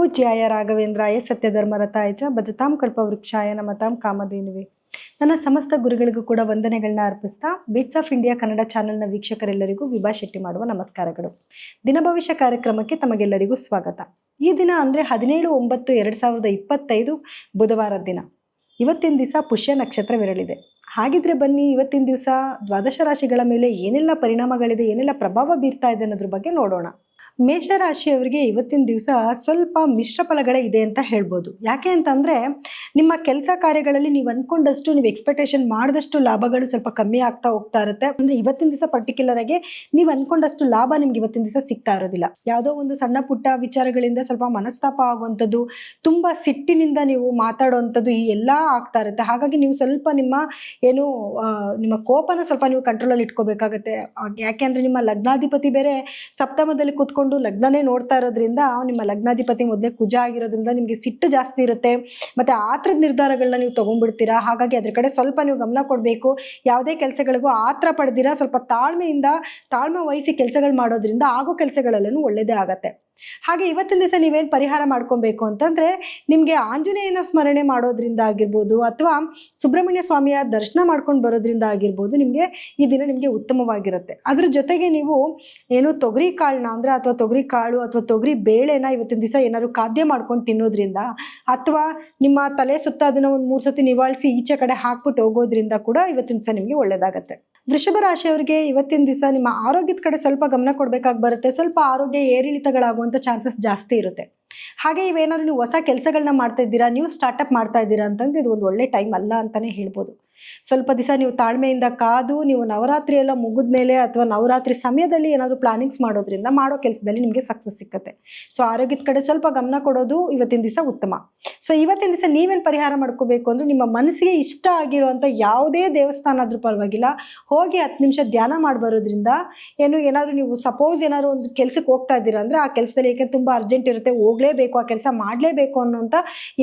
ಪೂಜ್ಯಾಯ ರಾಘವೇಂದ್ರಾಯ ಸತ್ಯಧರ್ಮರಥಾಯ ಚ ಭಜತಾಂ ಕಲ್ಪವೃಕ್ಷಾಯ ನಮತಾಂ ಕಾಮಧೇನುವೆ. ನನ್ನ ಸಮಸ್ತ ಗುರುಗಳಿಗೂ ಕೂಡ ವಂದನೆಗಳನ್ನ ಅರ್ಪಿಸ್ತಾ ಬಿಟ್ಸ್ ಆಫ್ ಇಂಡಿಯಾ ಕನ್ನಡ ಚಾನೆಲ್ನ ವೀಕ್ಷಕರೆಲ್ಲರಿಗೂ ವಿಭಾ ಶೆಟ್ಟಿ ಮಾಡುವ ನಮಸ್ಕಾರಗಳು. ದಿನ ಭವಿಷ್ಯ ಕಾರ್ಯಕ್ರಮಕ್ಕೆ ತಮಗೆಲ್ಲರಿಗೂ ಸ್ವಾಗತ. ಈ ದಿನ ಅಂದರೆ ಹದಿನೇಳು ಒಂಬತ್ತು ಎರಡು ಸಾವಿರದ ಇಪ್ಪತ್ತೈದು ಬುಧವಾರ ದಿನ. ಇವತ್ತಿನ ದಿವಸ ಪುಷ್ಯ ನಕ್ಷತ್ರವಿರಲಿದೆ. ಹಾಗಿದ್ರೆ ಬನ್ನಿ ಇವತ್ತಿನ ದಿವಸ ದ್ವಾದಶ ರಾಶಿಗಳ ಮೇಲೆ ಏನೆಲ್ಲ ಪರಿಣಾಮಗಳಿದೆ, ಏನೆಲ್ಲ ಪ್ರಭಾವ ಬೀರ್ತಾ ಇದೆ ಅನ್ನೋದ್ರ ಬಗ್ಗೆ ನೋಡೋಣ. ಮೇಷರಾಶಿಯವರಿಗೆ ಇವತ್ತಿನ ದಿವಸ ಸ್ವಲ್ಪ ಮಿಶ್ರ ಫಲಗಳೇ ಇದೆ ಅಂತ ಹೇಳ್ಬೋದು. ಯಾಕೆ ಅಂತಂದರೆ, ನಿಮ್ಮ ಕೆಲಸ ಕಾರ್ಯಗಳಲ್ಲಿ ನೀವು ಅಂದ್ಕೊಂಡಷ್ಟು ನೀವು ಎಕ್ಸ್ಪೆಕ್ಟೇಷನ್ ಮಾಡಿದಷ್ಟು ಲಾಭಗಳು ಸ್ವಲ್ಪ ಕಮ್ಮಿ ಆಗ್ತಾ ಹೋಗ್ತಾ ಇರುತ್ತೆ. ಅಂದರೆ ಇವತ್ತಿನ ದಿವಸ ಪರ್ಟಿಕ್ಯುಲರ್ ಆಗಿ ನೀವು ಅಂದ್ಕೊಂಡಷ್ಟು ಲಾಭ ನಿಮ್ಗೆ ಇವತ್ತಿನ ದಿವಸ ಸಿಗ್ತಾ ಇರೋದಿಲ್ಲ. ಯಾವುದೋ ಒಂದು ಸಣ್ಣ ಪುಟ್ಟ ವಿಚಾರಗಳಿಂದ ಸ್ವಲ್ಪ ಮನಸ್ತಾಪ ಆಗುವಂಥದ್ದು, ತುಂಬ ಸಿಟ್ಟಿನಿಂದ ನೀವು ಮಾತಾಡುವಂಥದ್ದು ಈ ಎಲ್ಲ ಆಗ್ತಾ ಇರುತ್ತೆ. ಹಾಗಾಗಿ ನೀವು ಸ್ವಲ್ಪ ನಿಮ್ಮ ಏನು ನಿಮ್ಮ ಕೋಪನ ಸ್ವಲ್ಪ ನೀವು ಕಂಟ್ರೋಲಲ್ಲಿ ಇಟ್ಕೋಬೇಕಾಗತ್ತೆ. ಯಾಕೆ ಅಂದರೆ ನಿಮ್ಮ ಲಗ್ನಾಧಿಪತಿ ಬೇರೆ ಸಪ್ತಮದಲ್ಲಿ ಕೂತ್ಕೊಂಡು ಲಗ್ನನೇ ನೋಡ್ತಾ ಇರೋದ್ರಿಂದ ನಿಮ್ಮ ಲಗ್ನಾಧಿಪತಿ ಮೊದಲೇ ಕುಜ ಆಗಿರೋದ್ರಿಂದ ನಿಮಗೆ ಸಿಟ್ಟು ಜಾಸ್ತಿ ಇರುತ್ತೆ. ಮತ್ತು ಆ ಥರದ ನಿರ್ಧಾರಗಳನ್ನ ನೀವು ತೊಗೊಂಡ್ಬಿಡ್ತೀರಾ? ಹಾಗಾಗಿ ಅದ್ರ ಕಡೆ ಸ್ವಲ್ಪ ನೀವು ಗಮನ ಕೊಡಬೇಕು. ಯಾವುದೇ ಕೆಲಸಗಳಿಗೂ ಆತ್ರ ಪಡೆದಿರ? ಸ್ವಲ್ಪ ತಾಳ್ಮೆಯಿಂದ, ತಾಳ್ಮೆ ವಹಿಸಿ ಕೆಲಸಗಳು ಮಾಡೋದ್ರಿಂದ ಆಗೋ ಕೆಲಸಗಳಲ್ಲೂ ಒಳ್ಳೆಯದೇ ಆಗತ್ತೆ. ಹಾಗೆ ಇವತ್ತಿನ ದಿವಸ ನೀವೇನು ಪರಿಹಾರ ಮಾಡ್ಕೊಬೇಕು ಅಂತಂದರೆ ನಿಮಗೆ ಆಂಜನೇಯನ ಸ್ಮರಣೆ ಮಾಡೋದ್ರಿಂದ ಆಗಿರ್ಬೋದು ಅಥವಾ ಸುಬ್ರಹ್ಮಣ್ಯ ಸ್ವಾಮಿಯ ದರ್ಶನ ಮಾಡ್ಕೊಂಡು ಬರೋದ್ರಿಂದ ಆಗಿರ್ಬೋದು ನಿಮಗೆ ಈ ದಿನ ನಿಮಗೆ ಉತ್ತಮವಾಗಿರುತ್ತೆ. ಅದ್ರ ಜೊತೆಗೆ ನೀವು ಏನು ತೊಗರಿ ಕಾಳನ್ನ ಅಂದರೆ ಅಥವಾ ತೊಗರಿ ಕಾಳು ಅಥವಾ ತೊಗರಿ ಬೇಳೆನ ಇವತ್ತಿನ ದಿವಸ ಏನಾದ್ರು ಖಾದ್ಯ ಮಾಡ್ಕೊಂಡು ತಿನ್ನೋದ್ರಿಂದ ಅಥವಾ ನಿಮ್ಮ ತಲೆ ಸುತ್ತ ಅದನ್ನು ಒಂದು ಮೂರು ಸತಿ ನಿವಾಳಿಸಿ ಈಚೆ ಕಡೆ ಹಾಕ್ಬಿಟ್ಟು ಹೋಗೋದ್ರಿಂದ ಕೂಡ ಇವತ್ತಿನ ದಿವಸ ನಿಮಗೆ ಒಳ್ಳೆಯದಾಗತ್ತೆ ವೃಷಭ ರಾಶಿಯವರಿಗೆ ಇವತ್ತಿನ ದಿವಸ ನಿಮ್ಮ ಆರೋಗ್ಯದ ಕಡೆ ಸ್ವಲ್ಪ ಗಮನ ಕೊಡಬೇಕಾಗಿ ಬರುತ್ತೆ. ಸ್ವಲ್ಪ ಆರೋಗ್ಯ ಏರಿಳಿತಗಳಾಗುವಂಥ ಚಾನ್ಸಸ್ ಜಾಸ್ತಿ ಇರುತ್ತೆ. ಹಾಗೆ ಇವೇನಾದ್ರೂ ನೀವು ಹೊಸ ಕೆಲಸಗಳನ್ನ ಮಾಡ್ತಾ ಇದ್ದೀರಾ ನೀವು ಸ್ಟಾರ್ಟಪ್ ಮಾಡ್ತಾ ಇದ್ದೀರಾ ಅಂತಂದ್ರೆ ಇದು ಒಂದು ಒಳ್ಳೆ ಟೈಮ್ ಅಲ್ಲ ಅಂತಲೇ ಹೇಳ್ಬೋದು. ಸ್ವಲ್ಪ ದಿವಸ ನೀವು ತಾಳ್ಮೆಯಿಂದ ಕಾದು, ನೀವು ನವರಾತ್ರಿ ಎಲ್ಲ ಮುಗಿದ ಮೇಲೆ ಅಥವಾ ನವರಾತ್ರಿ ಸಮಯದಲ್ಲಿ ಏನಾದರೂ ಪ್ಲಾನಿಂಗ್ಸ್ ಮಾಡೋದ್ರಿಂದ ಮಾಡೋ ಕೆಲಸದಲ್ಲಿ ನಿಮಗೆ ಸಕ್ಸಸ್ ಸಿಕ್ಕತ್ತೆ. ಸೊ ಆರೋಗ್ಯದ ಕಡೆ ಸ್ವಲ್ಪ ಗಮನ ಕೊಡೋದು ಇವತ್ತಿನ ದಿವಸ ಉತ್ತಮ. ಸೊ ಇವತ್ತಿನ ದಿವಸ ನೀವೇನು ಪರಿಹಾರ ಮಾಡ್ಕೋಬೇಕು ಅಂದರೆ ನಿಮ್ಮ ಮನಸ್ಸಿಗೆ ಇಷ್ಟ ಆಗಿರುವಂಥ ಯಾವುದೇ ದೇವಸ್ಥಾನ ಆದರೂ ಪರವಾಗಿಲ್ಲ. ಹೋಗಿ ಹತ್ತು ನಿಮಿಷ ಧ್ಯಾನ ಮಾಡಿ ಬರೋದ್ರಿಂದ ಏನು, ಏನಾದರೂ ನೀವು ಸಪೋಸ್ ಏನಾದರೂ ಒಂದು ಕೆಲಸಕ್ಕೆ ಹೋಗ್ತಾ ಇದ್ದೀರಾ ಅಂದರೆ ಆ ಕೆಲಸದಲ್ಲಿ ಏಕೆ ತುಂಬ ಅರ್ಜೆಂಟ್ ಇರುತ್ತೆ, ಹೋಗಲೇಬೇಕು, ಆ ಕೆಲಸ ಮಾಡಲೇಬೇಕು ಅನ್ನೋಂಥ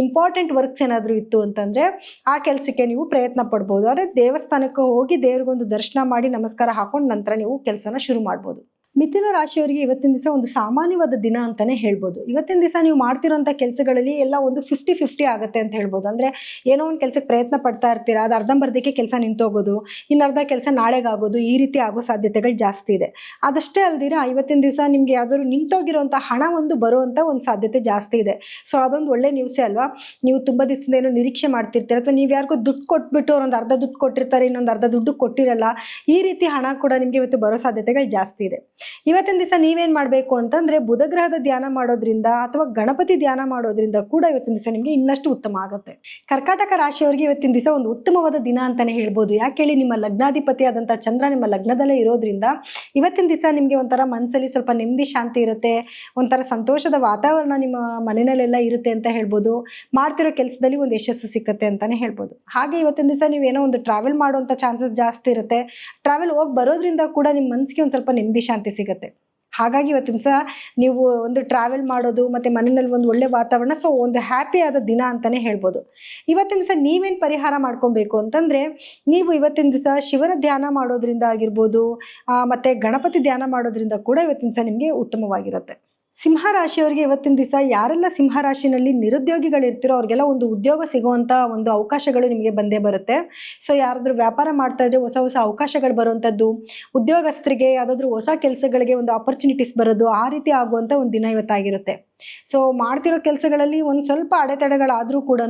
ಇಂಪಾರ್ಟೆಂಟ್ ವರ್ಕ್ಸ್ ಏನಾದರೂ ಇತ್ತು ಅಂತಂದರೆ ಆ ಕೆಲಸಕ್ಕೆ ನೀವು ಪ್ರಯತ್ನ ಪಡ್ಬೋದು. ಅಂದರೆ ದೇವಸ್ಥಾನಕ್ಕೆ ಹೋಗಿ ದೇವ್ರಿಗೊಂದು ದರ್ಶನ ಮಾಡಿ ನಮಸ್ಕಾರ ಹಾಕೊಂಡು ನಂತರ ನೀವು ಕೆಲಸನ ಶುರು ಮಾಡ್ಬೋದು. ಮಿಥುನ ರಾಶಿಯವರಿಗೆ ಇವತ್ತಿನ ದಿವಸ ಒಂದು ಸಾಮಾನ್ಯವಾದ ದಿನ ಅಂತಲೇ ಹೇಳ್ಬೋದು. ಇವತ್ತಿನ ದಿವಸ ನೀವು ಮಾಡ್ತಿರೋಂಥ ಕೆಲಸಗಳಲ್ಲಿ ಎಲ್ಲ ಒಂದು ಫಿಫ್ಟಿ ಫಿಫ್ಟಿ ಆಗುತ್ತೆ ಅಂತ ಹೇಳ್ಬೋದು. ಅಂದರೆ ಏನೋ ಒಂದು ಕೆಲಸಕ್ಕೆ ಪ್ರಯತ್ನ ಪಡ್ತಾ ಇರ್ತೀರಾ, ಅದು ಅರ್ಧಂಬರ್ಧಕ್ಕೆ ಕೆಲಸ ನಿಂತೋಗೋದು ಇನ್ನು ಅರ್ಧ ಕೆಲಸ ನಾಳೆಗಾಗೋದು, ಈ ರೀತಿ ಆಗೋ ಸಾಧ್ಯತೆಗಳು ಜಾಸ್ತಿ ಇದೆ. ಅದಷ್ಟೇ ಅಲ್ದಿರ, ಇವತ್ತಿನ ದಿವಸ ನಿಮಗೆ ಯಾವ್ದಾದ್ರು ನಿಂತೋಗಿರೋಂಥ ಹಣ ಒಂದು ಬರುವಂಥ ಒಂದು ಸಾಧ್ಯತೆ ಜಾಸ್ತಿ ಇದೆ. ಸೊ ಅದೊಂದು ಒಳ್ಳೆ ನ್ಯೂಸೇ ಅಲ್ವಾ? ನೀವು ತುಂಬ ದಿವಸದಿಂದ ಏನೋ ನಿರೀಕ್ಷೆ ಮಾಡ್ತಿರ್ತೀರ, ಅಥವಾ ನೀವು ಯಾರಿಗೂ ದುಡ್ಡು ಕೊಟ್ಬಿಟ್ಟು ಅವ್ರೊಂದು ಅರ್ಧ ದುಡ್ಡು ಕೊಟ್ಟಿರ್ತಾರೆ, ಇನ್ನೊಂದು ಅರ್ಧ ದುಡ್ಡು ಕೊಟ್ಟಿರಲ್ಲ, ಈ ರೀತಿ ಹಣ ಕೂಡ ನಿಮಗೆ ಇವತ್ತು ಬರೋ ಸಾಧ್ಯತೆಗಳು ಜಾಸ್ತಿ ಇದೆ. ಇವತ್ತಿನ ದಿವಸ ನೀವೇನು ಮಾಡಬೇಕು ಅಂತಂದರೆ ಬುಧಗ್ರಹದ ಧ್ಯಾನ ಮಾಡೋದ್ರಿಂದ ಅಥವಾ ಗಣಪತಿ ಧ್ಯಾನ ಮಾಡೋದ್ರಿಂದ ಕೂಡ ಇವತ್ತಿನ ದಿವಸ ನಿಮಗೆ ಇನ್ನಷ್ಟು ಉತ್ತಮ ಆಗುತ್ತೆ. ಕರ್ಕಾಟಕ ರಾಶಿಯವರಿಗೆ ಇವತ್ತಿನ ದಿವಸ ಒಂದು ಉತ್ತಮವಾದ ದಿನ ಅಂತಲೇ ಹೇಳ್ಬೋದು. ಯಾಕೆ ಹೇಳಿ ನಿಮ್ಮ ಲಗ್ನಾಧಿಪತಿ ಆದಂಥ ಚಂದ್ರ ನಿಮ್ಮ ಲಗ್ನದಲ್ಲೇ ಇರೋದ್ರಿಂದ ಇವತ್ತಿನ ದಿವಸ ನಿಮಗೆ ಒಂಥರ ಮನಸ್ಸಲ್ಲಿ ಸ್ವಲ್ಪ ನೆಮ್ಮದಿ, ಶಾಂತಿ ಇರುತ್ತೆ. ಒಂಥರ ಸಂತೋಷದ ವಾತಾವರಣ ನಿಮ್ಮ ಮನೆಯಲ್ಲೆಲ್ಲ ಇರುತ್ತೆ ಅಂತ ಹೇಳ್ಬೋದು. ಮಾಡ್ತಿರೋ ಕೆಲಸದಲ್ಲಿ ಒಂದು ಯಶಸ್ಸು ಸಿಗುತ್ತೆ ಅಂತಲೇ ಹೇಳ್ಬೋದು. ಹಾಗೆ ಇವತ್ತಿನ ದಿವಸ ನೀವೇನೋ ಒಂದು ಟ್ರಾವೆಲ್ ಮಾಡುವಂಥ ಚಾನ್ಸಸ್ ಜಾಸ್ತಿ ಇರುತ್ತೆ. ಟ್ರಾವೆಲ್ ಹೋಗಿ ಬರೋದ್ರಿಂದ ಕೂಡ ನಿಮ್ಮ ಮನಸ್ಸಿಗೆ ಒಂದು ಸ್ವಲ್ಪ ನೆಮ್ಮದಿ, ಶಾಂತಿ ಸಿಗುತ್ತೆ. ಹಾಗಾಗಿ ಇವತ್ತಿನ ಸಹ ನೀವು ಒಂದು ಟ್ರಾವೆಲ್ ಮಾಡೋದು, ಮತ್ತು ಮನೆಯಲ್ಲಿ ಒಂದು ಒಳ್ಳೆ ವಾತಾವರಣ ಸೊ ಒಂದು ಹ್ಯಾಪಿ ಆದ ದಿನ ಅಂತಲೇ ಹೇಳ್ಬೋದು. ಇವತ್ತಿನ ದಿವಸ ನೀವೇನು ಪರಿಹಾರ ಮಾಡ್ಕೊಬೇಕು ಅಂತಂದರೆ, ನೀವು ಇವತ್ತಿನ ದಿವಸ ಶಿವನ ಧ್ಯಾನ ಮಾಡೋದ್ರಿಂದ ಆಗಿರ್ಬೋದು ಮತ್ತು ಗಣಪತಿ ಧ್ಯಾನ ಮಾಡೋದ್ರಿಂದ ಕೂಡ ಇವತ್ತಿನ ದಿವಸ ನಿಮಗೆ ಉತ್ತಮವಾಗಿರುತ್ತೆ. ಸಿಂಹ ರಾಶಿಯವರಿಗೆ ಇವತ್ತಿನ ದಿವಸ ಯಾರೆಲ್ಲ ಸಿಂಹ ರಾಶಿನಲ್ಲಿ ನಿರುದ್ಯೋಗಿಗಳಿರ್ತೀರೋ ಅವ್ರಿಗೆಲ್ಲ ಒಂದು ಉದ್ಯೋಗ ಸಿಗುವಂಥ ಒಂದು ಅವಕಾಶಗಳು ನಿಮಗೆ ಬಂದೇ ಬರುತ್ತೆ. ಸೊ ಯಾರಾದರೂ ವ್ಯಾಪಾರ ಮಾಡ್ತಾ ಇದ್ರೆ ಹೊಸ ಹೊಸ ಅವಕಾಶಗಳು ಬರುವಂಥದ್ದು ಉದ್ಯೋಗಸ್ಥರಿಗೆ ಯಾವುದಾದ್ರೂ ಹೊಸ ಕೆಲಸಗಳಿಗೆ ಒಂದು ಆಪರ್ಚುನಿಟೀಸ್ ಬರೋದು ಆ ರೀತಿ ಆಗುವಂಥ ಒಂದು ದಿನ ಇವತ್ತಾಗಿರುತ್ತೆ. ಸೊ ಮಾಡ್ತಿರೋ ಕೆಲಸಗಳಲ್ಲಿ ಒಂದು ಸ್ವಲ್ಪ ಅಡೆತಡೆಗಳಾದರೂ ಕೂಡ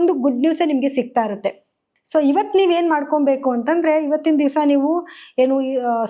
ಒಂದು ಗುಡ್ ನ್ಯೂಸೇ ನಿಮಗೆ ಸಿಗ್ತಾ ಇರುತ್ತೆ. ಸೊ ಇವತ್ತು ನೀವೇನು ಮಾಡ್ಕೊಬೇಕು ಅಂತಂದರೆ, ಇವತ್ತಿನ ದಿವಸ ನೀವು ಏನು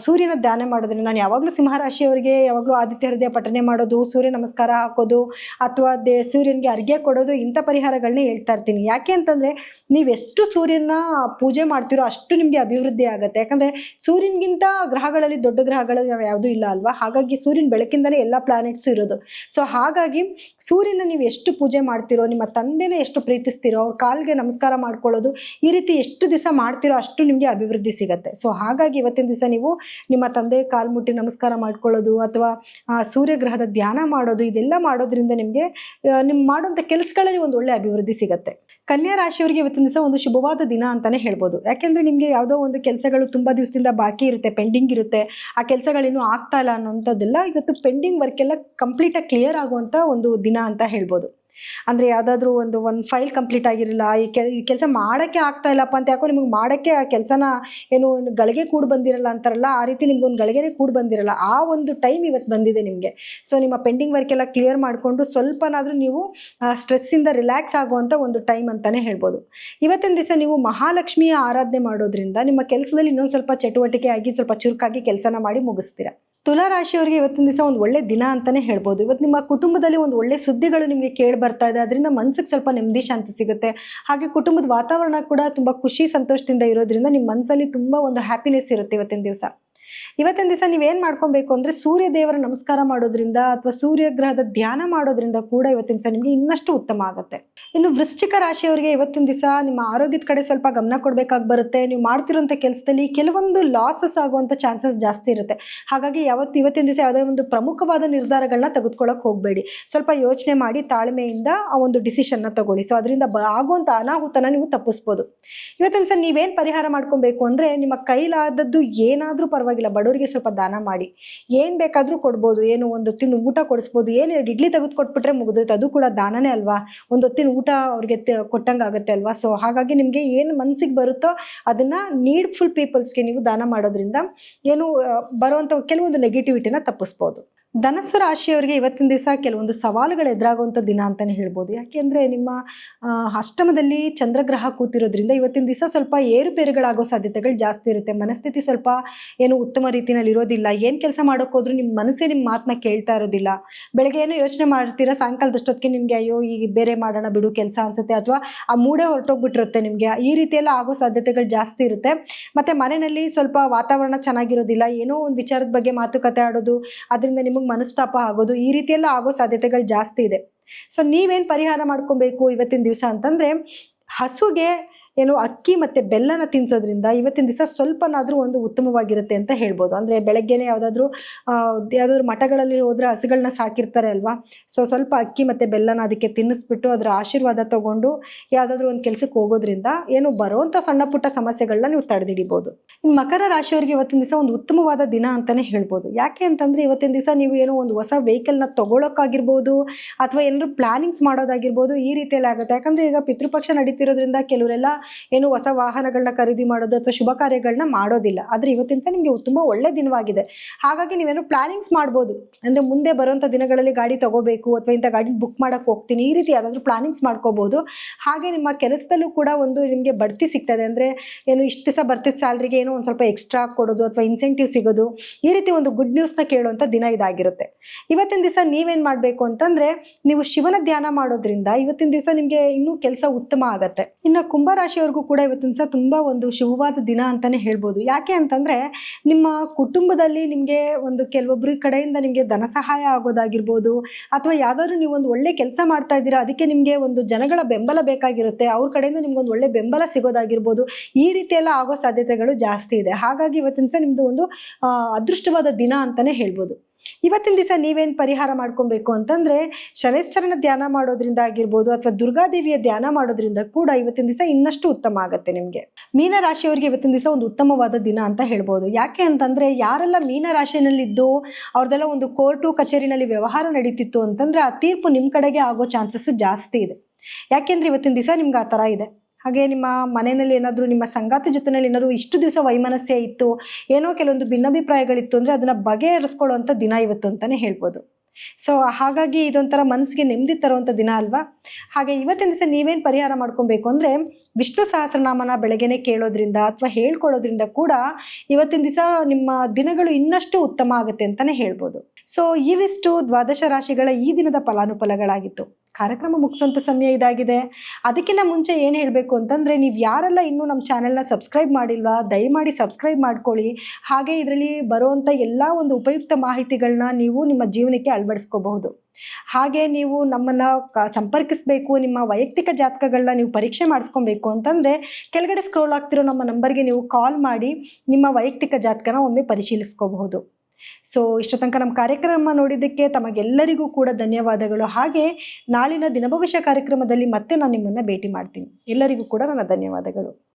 ಸೂರ್ಯನ ಧ್ಯಾನ ಮಾಡೋದ್ರಿಂದ ನಾನು ಯಾವಾಗಲೂ ಸಿಂಹರಾಶಿಯವರಿಗೆ, ಯಾವಾಗಲೂ ಆದಿತ್ಯ ಹೃದಯ ಪಠನೆ ಮಾಡೋದು, ಸೂರ್ಯ ನಮಸ್ಕಾರ ಹಾಕೋದು, ಅಥವಾ ದೇ, ಸೂರ್ಯನಿಗೆ ಅರ್ಗೆ ಕೊಡೋದು, ಇಂಥ ಪರಿಹಾರಗಳನ್ನೇ ಹೇಳ್ತಾ ಇರ್ತೀನಿ. ಯಾಕೆ ಅಂತಂದರೆ ನೀವೆಷ್ಟು ಸೂರ್ಯನ ಪೂಜೆ ಮಾಡ್ತೀರೋ ಅಷ್ಟು ನಿಮಗೆ ಅಭಿವೃದ್ಧಿ ಆಗುತ್ತೆ. ಯಾಕಂದರೆ, ಸೂರ್ಯನಿಗಿಂತ ಗ್ರಹಗಳಲ್ಲಿ ದೊಡ್ಡ ಗ್ರಹಗಳು ಯಾವುದೂ ಇಲ್ಲ ಅಲ್ವಾ? ಹಾಗಾಗಿ ಸೂರ್ಯನ ಬೆಳಕಿಂದಲೇ ಎಲ್ಲ ಪ್ಲಾನೆಟ್ಸ್ ಇರೋದು. ಸೊ ಹಾಗಾಗಿ ಸೂರ್ಯನ ನೀವು ಎಷ್ಟು ಪೂಜೆ ಮಾಡ್ತೀರೋ, ನಿಮ್ಮ ತಂದೆನೇ ಎಷ್ಟು ಪ್ರೀತಿಸ್ತೀರೋ, ಅವ್ರ ಕಾಲಿಗೆ ನಮಸ್ಕಾರ ಮಾಡ್ಕೊಳ್ಳೋದು, ಈ ಎಷ್ಟು ದಿವಸ ಮಾಡ್ತಿರೋ ಅಷ್ಟು ನಿಮಗೆ ಅಭಿವೃದ್ಧಿ ಸಿಗುತ್ತೆ. ಸೊ ಹಾಗಾಗಿ ಇವತ್ತಿನ ದಿವಸ ನೀವು ನಿಮ್ಮ ತಂದೆ ಕಾಲು ಮುಟ್ಟಿ ನಮಸ್ಕಾರ ಮಾಡ್ಕೊಳ್ಳೋದು ಅಥವಾ ಸೂರ್ಯಗ್ರಹದ ಧ್ಯಾನ ಮಾಡೋದು ಇದೆಲ್ಲ ಮಾಡೋದ್ರಿಂದ ನಿಮಗೆ ನಿಮ್ಮ ಮಾಡುವಂಥ ಕೆಲಸಗಳಲ್ಲಿ ಒಂದು ಒಳ್ಳೆ ಅಭಿವೃದ್ಧಿ ಸಿಗುತ್ತೆ. ಕನ್ಯಾ ರಾಶಿಯವರಿಗೆ ಇವತ್ತಿನ ದಿವಸ ಒಂದು ಶುಭವಾದ ದಿನ ಅಂತಲೇ ಹೇಳ್ಬೋದು. ಯಾಕೆಂದರೆ ನಿಮಗೆ ಯಾವುದೋ ಒಂದು ಕೆಲಸಗಳು ತುಂಬ ದಿವಸದಿಂದ ಬಾಕಿ ಇರುತ್ತೆ, ಪೆಂಡಿಂಗ್ ಇರುತ್ತೆ, ಆ ಕೆಲಸಗಳೇನು ಆಗ್ತಾ ಇಲ್ಲ ಅನ್ನೋಂಥದ್ದೆಲ್ಲ ಇವತ್ತು ಪೆಂಡಿಂಗ್ ವರ್ಕ್ ಎಲ್ಲ ಕಂಪ್ಲೀಟಾಗಿ ಕ್ಲಿಯರ್ ಆಗುವಂಥ ಒಂದು ದಿನ ಅಂತ ಹೇಳ್ಬೋದು. ಅಂದರೆ ಯಾವುದಾದ್ರೂ ಒಂದು ಒಂದು ಫೈಲ್ ಕಂಪ್ಲೀಟ್ ಆಗಿರಲಿಲ್ಲ, ಈ ಕೆಲಸ ಮಾಡೋಕ್ಕೆ ಆಗ್ತಾ ಇಲ್ಲಪ್ಪ ಅಂತ ಯಾಕೋ ನಿಮಗೆ ಮಾಡೋಕ್ಕೆ ಆ ಕೆಲಸನ ಏನು ಗಳಿಗೆ ಕೂಡ ಬಂದಿರಲ್ಲ ಅಂತಾರಲ್ಲ, ಆ ರೀತಿ ನಿಮ್ಗೊಂದು ಗಳಿಗೆನೇ ಕೂಡಿ ಬಂದಿರಲ್ಲ, ಆ ಒಂದು ಟೈಮ್ ಇವತ್ತು ಬಂದಿದೆ ನಿಮಗೆ. ಸೊ ನಿಮ್ಮ ಪೆಂಡಿಂಗ್ ವರ್ಕ್ ಎಲ್ಲ ಕ್ಲಿಯರ್ ಮಾಡಿಕೊಂಡು ಸ್ವಲ್ಪನಾದರೂ ನೀವು ಸ್ಟ್ರೆಸ್ಸಿಂದ ರಿಲ್ಯಾಕ್ಸ್ ಆಗುವಂಥ ಒಂದು ಟೈಮ್ ಅಂತಲೇ ಹೇಳ್ಬೋದು. ಇವತ್ತಿನ ದಿವಸ ನೀವು ಮಹಾಲಕ್ಷ್ಮಿಯ ಆರಾಧನೆ ಮಾಡೋದ್ರಿಂದ ನಿಮ್ಮ ಕೆಲಸದಲ್ಲಿ ಇನ್ನೊಂದು ಸ್ವಲ್ಪ ಚಟುವಟಿಕೆ ಆಗಿ, ಸ್ವಲ್ಪ ಚುರುಕಾಗಿ ಕೆಲಸನ ಮಾಡಿ ಮುಗಿಸ್ತೀರಾ? ತುಲಾ ರಾಶಿಯವರಿಗೆ ಇವತ್ತಿನ ದಿವಸ ಒಂದು ಒಳ್ಳೆ ದಿನ ಅಂತಾನೆ ಹೇಳ್ಬೋದು. ಇವತ್ತು ನಿಮ್ಮ ಕುಟುಂಬದಲ್ಲಿ ಒಂದು ಒಳ್ಳೆ ಸುದ್ದಿಗಳು ನಿಮಗೆ ಕೇಳಿ ಬರ್ತಾ ಇದೆ. ಅದರಿಂದ ಮನಸ್ಸಿಗೆ ಸ್ವಲ್ಪ ನೆಮ್ಮದಿ, ಶಾಂತಿ ಸಿಗುತ್ತೆ. ಹಾಗೆ ಕುಟುಂಬದ ವಾತಾವರಣ ಕೂಡ ತುಂಬ ಖುಷಿ, ಸಂತೋಷದಿಂದ ಇರೋದ್ರಿಂದ ನಿಮ್ಮ ಮನಸ್ಸಲ್ಲಿ ತುಂಬ ಒಂದು ಹ್ಯಾಪಿನೆಸ್ ಇರುತ್ತೆ ಇವತ್ತಿನ ದಿವಸ. ಇವತ್ತಿನ ದಿವಸ ನೀವೇನು ಮಾಡ್ಕೊಬೇಕು ಅಂದರೆ ಸೂರ್ಯ ದೇವರ ನಮಸ್ಕಾರ ಮಾಡೋದ್ರಿಂದ ಅಥವಾ ಸೂರ್ಯಗ್ರಹದ ಧ್ಯಾನ ಮಾಡೋದ್ರಿಂದ ಕೂಡ ಇವತ್ತಿನ ದಿವಸ ನಿಮಗೆ ಇನ್ನಷ್ಟು ಉತ್ತಮ ಆಗುತ್ತೆ. ಇನ್ನು ವೃಶ್ಚಿಕ ರಾಶಿಯವರಿಗೆ ಇವತ್ತಿನ ದಿವಸ ನಿಮ್ಮ ಆರೋಗ್ಯದ ಕಡೆ ಸ್ವಲ್ಪ ಗಮನ ಕೊಡಬೇಕಾಗಿ ಬರುತ್ತೆ. ನೀವು ಮಾಡ್ತಿರೋಂಥ ಕೆಲಸದಲ್ಲಿ ಕೆಲವೊಂದು ಲಾಸಸ್ ಆಗುವಂಥ ಚಾನ್ಸಸ್ ಜಾಸ್ತಿ ಇರುತ್ತೆ. ಹಾಗಾಗಿ ಯಾವತ್ತು ಇವತ್ತಿನ ದಿವಸ ಯಾವುದೇ ಒಂದು ಪ್ರಮುಖವಾದ ನಿರ್ಧಾರಗಳನ್ನ ತೆಗೆದುಕೊಳ್ಳೋಕೆ ಹೋಗಬೇಡಿ. ಸ್ವಲ್ಪ ಯೋಚನೆ ಮಾಡಿ ತಾಳ್ಮೆಯಿಂದ ಆ ಒಂದು ಡಿಸಿಷನ್ನ ತಗೊಳ್ಳಿ. ಸೊ ಅದರಿಂದ ಆಗುವಂಥ ಅನಾಹುತನ ನೀವು ತಪ್ಪಿಸ್ಬೋದು. ಇವತ್ತಿನ ದಿವಸ ನೀವೇನು ಪರಿಹಾರ ಮಾಡ್ಕೊಬೇಕು ಅಂದರೆ ನಿಮ್ಮ ಕೈಲಾದದ್ದು ಏನಾದರೂ ಪರವಾಗಿಲ್ಲ. ಬಡವರಿಗೆ ಸ್ವಲ್ಪ ದಾನ ಮಾಡಿ. ಏನು ಬೇಕಾದರೂ ಕೊಡ್ಬೋದು, ಏನು ಒಂದು ಹೊತ್ತಿನ ಊಟ ಕೊಡಿಸ್ಬೋದು, ಏನು ಇಡ್ಲಿ ತೆಗೆದು ಕೊಟ್ಬಿಟ್ರೆ ಮುಗಿದೋಯ್ತು, ಅದು ಕೂಡ ದಾನನೇ ಅಲ್ವಾ? ಒಂದು ಹೊತ್ತಿನ ಊಟ ಅವ್ರಿಗೆ ಕೊಟ್ಟಂಗೆ ಆಗುತ್ತೆ ಅಲ್ವಾ? ಸೊ ಹಾಗಾಗಿ ನಿಮಗೆ ಏನು ಮನಸ್ಸಿಗೆ ಬರುತ್ತೋ ಅದನ್ನು ನೀಡ್ಫುಲ್ ಪೀಪಲ್ಸ್ಗೆ ನೀವು ದಾನ ಮಾಡೋದ್ರಿಂದ ಏನು ಬರುವಂಥ ಕೆಲವೊಂದು ನೆಗೆಟಿವಿಟಿನ ತಪ್ಪಿಸ್ಬೋದು. ಧನಸ್ಸು ರಾಶಿಯವರಿಗೆ ಇವತ್ತಿನ ದಿವಸ ಕೆಲವೊಂದು ಸವಾಲುಗಳು ಎದುರಾಗುವಂಥ ದಿನ ಅಂತಲೇ ಹೇಳ್ಬೋದು. ಯಾಕೆಂದರೆ ನಿಮ್ಮ ಅಷ್ಟಮದಲ್ಲಿ ಚಂದ್ರಗ್ರಹ ಕೂತಿರೋದ್ರಿಂದ ಇವತ್ತಿನ ದಿವಸ ಸ್ವಲ್ಪ ಏರುಪೇರುಗಳಾಗೋ ಸಾಧ್ಯತೆಗಳು ಜಾಸ್ತಿ ಇರುತ್ತೆ. ಮನಸ್ಥಿತಿ ಸ್ವಲ್ಪ ಏನು ಉತ್ತಮ ರೀತಿಯಲ್ಲಿ ಇರೋದಿಲ್ಲ. ಏನು ಕೆಲಸ ಮಾಡೋಕ್ಕೋದ್ರೂ ನಿಮ್ಮ ಮನಸ್ಸೇ ನಿಮ್ಮ ಮಾತನ್ನ ಕೇಳ್ತಾ ಇರೋದಿಲ್ಲ. ಬೆಳಗ್ಗೆ ಏನೋ ಯೋಚನೆ ಮಾಡ್ತೀರಾ ಸಾಯಂಕಾಲದಷ್ಟೊತ್ತಿಗೆ ನಿಮಗೆ ಅಯ್ಯೋ ಈಗ ಬೇರೆ ಮಾಡೋಣ ಬಿಡು, ಕೆಲಸ ಅನಿಸುತ್ತೆ ಅಥವಾ ಆ ಮೂಡೇ ಹೊರಟೋಗ್ಬಿಟ್ಟಿರುತ್ತೆ ನಿಮಗೆ. ಈ ರೀತಿಯೆಲ್ಲ ಆಗೋ ಸಾಧ್ಯತೆಗಳು ಜಾಸ್ತಿ ಇರುತ್ತೆ. ಮತ್ತು ಮನೆಯಲ್ಲಿ ಸ್ವಲ್ಪ ವಾತಾವರಣ ಚೆನ್ನಾಗಿರೋದಿಲ್ಲ, ಏನೋ ಒಂದು ವಿಚಾರದ ಬಗ್ಗೆ ಮಾತುಕತೆ ಆಡೋದು, ಅದರಿಂದ ನಿಮಗೆ ಮನಸ್ತಾಪ ಆಗೋದು, ಈ ರೀತಿಯೆಲ್ಲ ಆಗೋ ಸಾಧ್ಯತೆಗಳು ಜಾಸ್ತಿ ಇದೆ. ಸೊ ನೀವೇನು ಪರಿಹಾರ ಮಾಡ್ಕೊಬೇಕು ಇವತ್ತಿನ ದಿವಸ ಅಂತಂದರೆ, ಹಸುಗೆ ಏನು ಅಕ್ಕಿ ಮತ್ತು ಬೆಲ್ಲನ ತಿನ್ನಿಸೋದ್ರಿಂದ ಇವತ್ತಿನ ದಿವಸ ಸ್ವಲ್ಪನಾದರೂ ಒಂದು ಉತ್ತಮವಾಗಿರುತ್ತೆ ಅಂತ ಹೇಳ್ಬೋದು. ಅಂದರೆ ಬೆಳಗ್ಗೆನೇ ಯಾವುದಾದ್ರೂ ಯಾವುದಾದ್ರು ಮಠಗಳಲ್ಲಿ ಹೋದರೆ ಹಸುಗಳನ್ನ ಸಾಕಿರ್ತಾರೆ ಅಲ್ವಾ? ಸೊ ಸ್ವಲ್ಪ ಅಕ್ಕಿ ಮತ್ತು ಬೆಲ್ಲನ ಅದಕ್ಕೆ ತಿನ್ನಿಸ್ಬಿಟ್ಟು ಅದರ ಆಶೀರ್ವಾದ ತಗೊಂಡು ಯಾವುದಾದ್ರೂ ಒಂದು ಕೆಲಸಕ್ಕೆ ಹೋಗೋದ್ರಿಂದ ಏನು ಬರೋವಂಥ ಸಣ್ಣ ಪುಟ್ಟ ಸಮಸ್ಯೆಗಳನ್ನ ನೀವು ತಡೆದಿಡಿಬೋದು. ಇನ್ನು ಮಕರ ರಾಶಿಯವರಿಗೆ ಇವತ್ತಿನ ದಿವಸ ಒಂದು ಉತ್ತಮವಾದ ದಿನ ಅಂತಲೇ ಹೇಳ್ಬೋದು. ಯಾಕೆ ಅಂತಂದರೆ ಇವತ್ತಿನ ದಿವಸ ನೀವು ಏನೋ ಒಂದು ಹೊಸ ವೆಹಿಕಲ್ನ ತೊಗೊಳಕ್ಕಾಗಿರ್ಬೋದು ಅಥವಾ ಏನಾದ್ರು ಪ್ಲಾನಿಂಗ್ಸ್ ಮಾಡೋದಾಗಿರ್ಬೋದು ಈ ರೀತಿಯಲ್ಲಿ ಆಗುತ್ತೆ. ಯಾಕಂದರೆ ಈಗ ಪಿತೃಪಕ್ಷ ನಡೀತಿರೋದ್ರಿಂದ ಕೆಲವರೆಲ್ಲ ಏನು ಹೊಸ ವಾಹನಗಳನ್ನ ಖರೀದಿ ಮಾಡೋದು ಅಥವಾ ಶುಭ ಕಾರ್ಯಗಳನ್ನ ಮಾಡೋದಿಲ್ಲ. ಆದರೆ ಇವತ್ತಿನ ಸಹ ನಿಮಗೆ ತುಂಬ ಒಳ್ಳೆ ದಿನವಾಗಿದೆ. ಹಾಗಾಗಿ ನೀವೇನು ಪ್ಲಾನಿಂಗ್ಸ್ ಮಾಡ್ಬೋದು. ಅಂದರೆ ಮುಂದೆ ಬರುವಂಥ ದಿನಗಳಲ್ಲಿ ಗಾಡಿ ತಗೋಬೇಕು ಅಥವಾ ಇಂಥ ಗಾಡಿ ಬುಕ್ ಮಾಡೋಕ್ಕೆ ಹೋಗ್ತೀನಿ, ಈ ರೀತಿ ಯಾವುದಾದ್ರೂ ಪ್ಲಾನಿಂಗ್ಸ್ ಮಾಡ್ಕೋಬಹುದು ಹಾಗೆ ನಿಮ್ಮ ಕೆಲಸದಲ್ಲೂ ಕೂಡ ಒಂದು ನಿಮಗೆ ಬಡ್ತಿ ಸಿಗ್ತದೆ. ಅಂದ್ರೆ ಏನು ಇಷ್ಟು ದಿವಸ ಬರ್ತಿದ್ದ ಸ್ಯಾಲ್ರಿಗೆ ಏನೋ ಒಂದು ಸ್ವಲ್ಪ ಎಕ್ಸ್ಟ್ರಾ ಕೊಡೋದು ಅಥವಾ ಇನ್ಸೆಂಟಿವ್ ಸಿಗೋದು, ಈ ರೀತಿ ಒಂದು ಗುಡ್ ನ್ಯೂಸ್ನ ಕೇಳುವಂತ ದಿನ ಇದಾಗಿರುತ್ತೆ. ಇವತ್ತಿನ ದಿವಸ ನೀವೇನ್ ಮಾಡಬೇಕು ಅಂತಂದ್ರೆ, ನೀವು ಶಿವನ ಧ್ಯಾನ ಮಾಡೋದ್ರಿಂದ ಇವತ್ತಿನ ದಿವಸ ನಿಮಗೆ ಇನ್ನೂ ಕೆಲಸ ಉತ್ತಮ ಆಗತ್ತೆ. ಇನ್ನು ಕುಂಭರಾಶಿಯವ್ರಿಗೂ ಕೂಡ ಇವತ್ತಿನ ಸಹ ತುಂಬ ಒಂದು ಶುಭವಾದ ದಿನ ಅಂತಲೇ ಹೇಳ್ಬೋದು. ಯಾಕೆ ಅಂತಂದರೆ, ನಿಮ್ಮ ಕುಟುಂಬದಲ್ಲಿ ನಿಮಗೆ ಒಂದು ಕೆಲವೊಬ್ಬರ ಕಡೆಯಿಂದ ನಿಮಗೆ ಧನ ಸಹಾಯ ಆಗೋದಾಗಿರ್ಬೋದು, ಅಥವಾ ಯಾವ್ದಾದ್ರು ನೀವು ಒಂದು ಒಳ್ಳೆ ಕೆಲಸ ಮಾಡ್ತಾ ಇದ್ದೀರಾ, ಅದಕ್ಕೆ ನಿಮಗೆ ಒಂದು ಜನಗಳ ಬೆಂಬಲ ಬೇಕಾಗಿರುತ್ತೆ, ಅವ್ರ ಕಡೆಯಿಂದ ನಿಮ್ಗೊಂದು ಒಳ್ಳೆ ಬೆಂಬಲ ಸಿಗೋದಾಗಿರ್ಬೋದು, ಈ ರೀತಿ ಎಲ್ಲ ಆಗೋ ಸಾಧ್ಯತೆಗಳು ಜಾಸ್ತಿ ಇದೆ. ಹಾಗಾಗಿ ಇವತ್ತಿನ ಸಹ ನಿಮ್ಮದು ಒಂದು ಅದೃಷ್ಟವಾದ ದಿನ ಅಂತಲೇ ಹೇಳ್ಬೋದು. ಇವತ್ತಿನ ದಿವಸ ನೀವೇನು ಪರಿಹಾರ ಮಾಡ್ಕೊಬೇಕು ಅಂತಂದರೆ ಶನೇಶ್ವರನ ಧ್ಯಾನ ಮಾಡೋದ್ರಿಂದ ಆಗಿರ್ಬೋದು ಅಥವಾ ದುರ್ಗಾದೇವಿಯ ಧ್ಯಾನ ಮಾಡೋದ್ರಿಂದ ಕೂಡ ಇವತ್ತಿನ ದಿವಸ ಇನ್ನಷ್ಟು ಉತ್ತಮ ಆಗುತ್ತೆ ನಿಮಗೆ. ಮೀನ ರಾಶಿಯವರಿಗೆ ಇವತ್ತಿನ ದಿವಸ ಒಂದು ಉತ್ತಮವಾದ ದಿನ ಅಂತ ಹೇಳ್ಬೋದು. ಯಾಕೆ ಅಂತಂದರೆ ಯಾರೆಲ್ಲ ಮೀನ ಅವ್ರದ್ದೆಲ್ಲ ಒಂದು ಕೋರ್ಟು, ಕಚೇರಿನಲ್ಲಿ ವ್ಯವಹಾರ ನಡೀತಿತ್ತು ಅಂತಂದರೆ ಆ ತೀರ್ಪು ನಿಮ್ಮ ಕಡೆಗೆ ಆಗೋ ಚಾನ್ಸಸ್ ಜಾಸ್ತಿ ಇದೆ. ಯಾಕೆಂದರೆ ಇವತ್ತಿನ ದಿವಸ ನಿಮ್ಗೆ ಆ ಥರ ಇದೆ. ಹಾಗೆ ನಿಮ್ಮ ಮನೆಯಲ್ಲಿ ಏನಾದರೂ, ನಿಮ್ಮ ಸಂಗಾತಿ ಜೊತೆನಲ್ಲಿ ಏನಾದರೂ ಇಷ್ಟು ದಿವಸ ವೈಮನಸ್ಯ ಇತ್ತು, ಏನೋ ಕೆಲವೊಂದು ಭಿನ್ನಾಭಿಪ್ರಾಯಗಳಿತ್ತು ಅಂದರೆ ಅದನ್ನು ಬಗೆಹರಿಸ್ಕೊಳ್ಳುವಂಥ ದಿನ ಇವತ್ತು ಅಂತಲೇ ಹೇಳ್ಬೋದು. ಸೊ ಹಾಗಾಗಿ ಇದೊಂಥರ ಮನಸ್ಸಿಗೆ ನೆಮ್ಮದಿ ತರುವಂಥ ದಿನ ಅಲ್ವಾ? ಹಾಗೆ ಇವತ್ತಿನ ದಿವಸ ನೀವೇನು ಪರಿಹಾರ ಮಾಡ್ಕೊಬೇಕು ಅಂದರೆ, ವಿಷ್ಣು ಸಹಸ್ರನಾಮನ ಬೆಳಗ್ಗೆನೆ ಕೇಳೋದ್ರಿಂದ ಅಥವಾ ಹೇಳ್ಕೊಳ್ಳೋದ್ರಿಂದ ಕೂಡ ಇವತ್ತಿನ ದಿವಸ ನಿಮ್ಮ ದಿನಗಳು ಇನ್ನಷ್ಟು ಉತ್ತಮ ಆಗುತ್ತೆ ಅಂತಲೇ ಹೇಳ್ಬೋದು. ಸೊ ಇವಿಷ್ಟು ದ್ವಾದಶ ರಾಶಿಗಳ ಈ ದಿನದ ಫಲಾನುಫಲಗಳಾಗಿತ್ತು. ಕಾರ್ಯಕ್ರಮ ಮುಗಿಸುವಂಥ ಸಮಯ ಇದಾಗಿದೆ. ಅದಕ್ಕಿಂತ ಮುಂಚೆ ಏನು ಹೇಳಬೇಕು ಅಂತಂದರೆ, ನೀವು ಯಾರೆಲ್ಲ ಇನ್ನೂ ನಮ್ಮ ಚಾನೆಲ್ನ ಸಬ್ಸ್ಕ್ರೈಬ್ ಮಾಡಿಲ್ವಾ, ದಯಮಾಡಿ ಸಬ್ಸ್ಕ್ರೈಬ್ ಮಾಡ್ಕೊಳ್ಳಿ. ಹಾಗೆ ಇದರಲ್ಲಿ ಬರುವಂಥ ಎಲ್ಲ ಒಂದು ಉಪಯುಕ್ತ ಮಾಹಿತಿಗಳನ್ನ ನೀವು ನಿಮ್ಮ ಜೀವನಕ್ಕೆ ಅಳವಡಿಸ್ಕೋಬಹುದು. ಹಾಗೆ ನೀವು ನಮ್ಮನ್ನು ಸಂಪರ್ಕಿಸಬೇಕು, ನಿಮ್ಮ ವೈಯಕ್ತಿಕ ಜಾತಕಗಳನ್ನ ನೀವು ಪರೀಕ್ಷೆ ಮಾಡಿಸ್ಕೊಬೇಕು ಅಂತಂದರೆ, ಕೆಳಗಡೆ ಸ್ಕ್ರೋಲ್ ಆಗ್ತಿರೋ ನಮ್ಮ ನಂಬರ್ಗೆ ನೀವು ಕಾಲ್ ಮಾಡಿ, ನಿಮ್ಮ ವೈಯಕ್ತಿಕ ಜಾತಕನ ಒಮ್ಮೆ ಪರಿಶೀಲಿಸ್ಕೋಬಹುದು. ಸೊ ಇಷ್ಟು ತನಕ ನಮ್ಮ ಕಾರ್ಯಕ್ರಮ ನೋಡಿದ್ದಕ್ಕೆ ತಮಗೆಲ್ಲರಿಗೂ ಕೂಡ ಧನ್ಯವಾದಗಳು. ಹಾಗೆ ನಾಳಿನ ದಿನಭವಿಷ್ಯ ಕಾರ್ಯಕ್ರಮದಲ್ಲಿ ಮತ್ತೆ ನಾನು ನಿಮ್ಮನ್ನು ಭೇಟಿ ಮಾಡ್ತೀನಿ. ಎಲ್ಲರಿಗೂ ಕೂಡ ನನ್ನ ಧನ್ಯವಾದಗಳು.